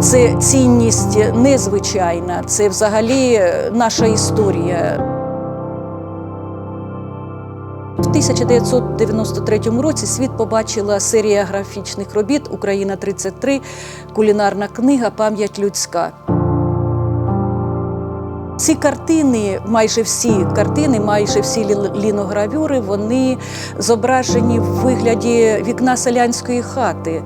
Це цінність незвичайна, це взагалі наша історія. В 1993 році світ побачила серія графічних робіт Україна 33 кулінарна книга Пам'ять людська. Ці картини, майже всі картини, майже всі ліногравюри, вони зображені в вигляді вікна селянської хати,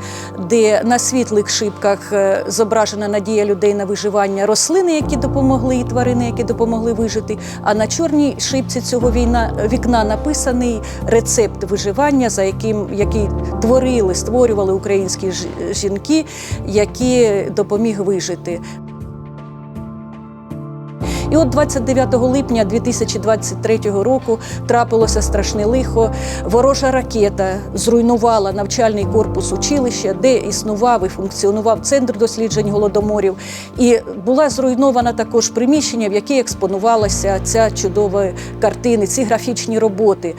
де на світлих шибках е, зображена надія людей на виживання рослини, які допомогли, і тварини, які допомогли вижити. А на чорній шибці цього війна, вікна написаний рецепт виживання, за яким який творили, створювали українські жінки, які допоміг вижити. І от 29 липня 2023 року трапилося страшне лихо. Ворожа ракета зруйнувала навчальний корпус училища, де існував і функціонував центр досліджень голодоморів. І була зруйнована також приміщення, в яке експонувалася ця чудова картини, ці графічні роботи.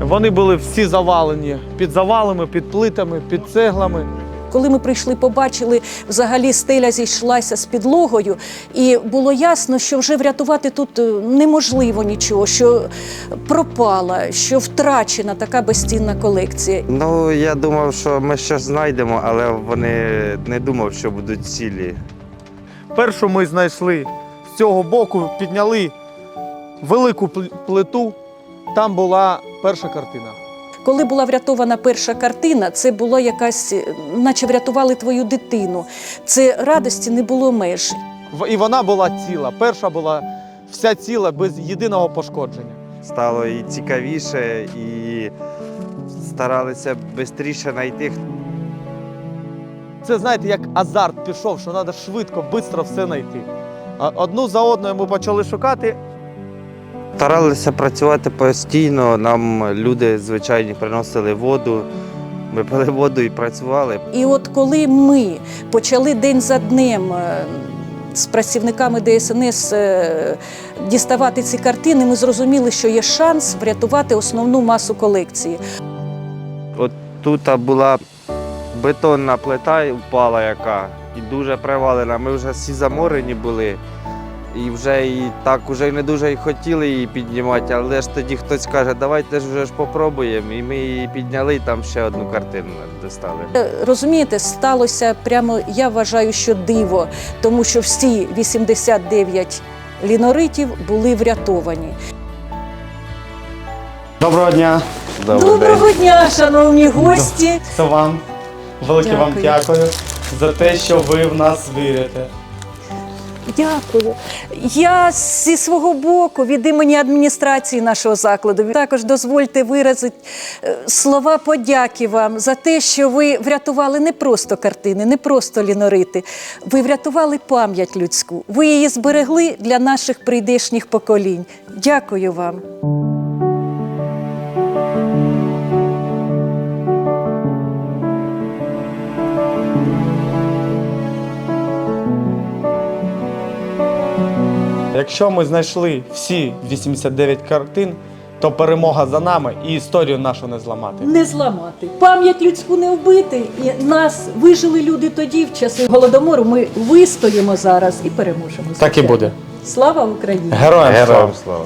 Вони були всі завалені під завалами, під плитами, під цеглами. Коли ми прийшли, побачили, взагалі стеля зійшлася з підлогою, і було ясно, що вже врятувати тут е, неможливо нічого, що пропала, що втрачена така безцінна колекція. Ну, я думав, що ми щось знайдемо, але вони не думав, що будуть цілі. Першу ми знайшли з цього боку, підняли велику пл- плиту. Там була перша картина. Коли була врятована перша картина, це було якась, е, наче врятували твою дитину. Це радості не було меж. І вона була ціла. Перша була вся ціла, без єдиного пошкодження. Стало і цікавіше, і старалися швидше знайти. Це знаєте, як азарт пішов, що треба швидко, швидко все знайти. Одну за одною ми почали шукати. Старалися працювати постійно. Нам люди звичайні приносили воду. Ми пили воду і працювали. І от коли ми почали день за днем е, з працівниками ДСНС е, діставати ці картини, ми зрозуміли, що є шанс врятувати основну масу колекції. От тут була бетонна плита впала яка, і дуже привалена. Ми вже всі заморені були. І вже і так уже не дуже й хотіли її піднімати, але ж тоді хтось каже, давайте ж вже ж попробуємо. І ми її підняли, і там ще одну картину достали. Е, Розумієте, сталося прямо, я вважаю, що диво, тому що всі 89 ліноритів були врятовані. Доброго дня. Доброго дня, шановні гості! Це вам. Велике вам дякую за те, що ви в нас вірите. Дякую. Я зі свого боку від імені адміністрації нашого закладу також дозвольте виразити е, слова подяки вам за те, що ви врятували не просто картини, не просто лінорити. Ви врятували пам'ять людську. Ви її зберегли для наших прийдешніх поколінь. Дякую вам. Якщо ми знайшли всі 89 картин, то перемога за нами і історію нашу не зламати. Не зламати. Пам'ять людську не вбити. І нас вижили люди тоді, в часи голодомору. Ми вистоїмо зараз і переможемо. Так і буде. Слава Україні! Героям слава! слава!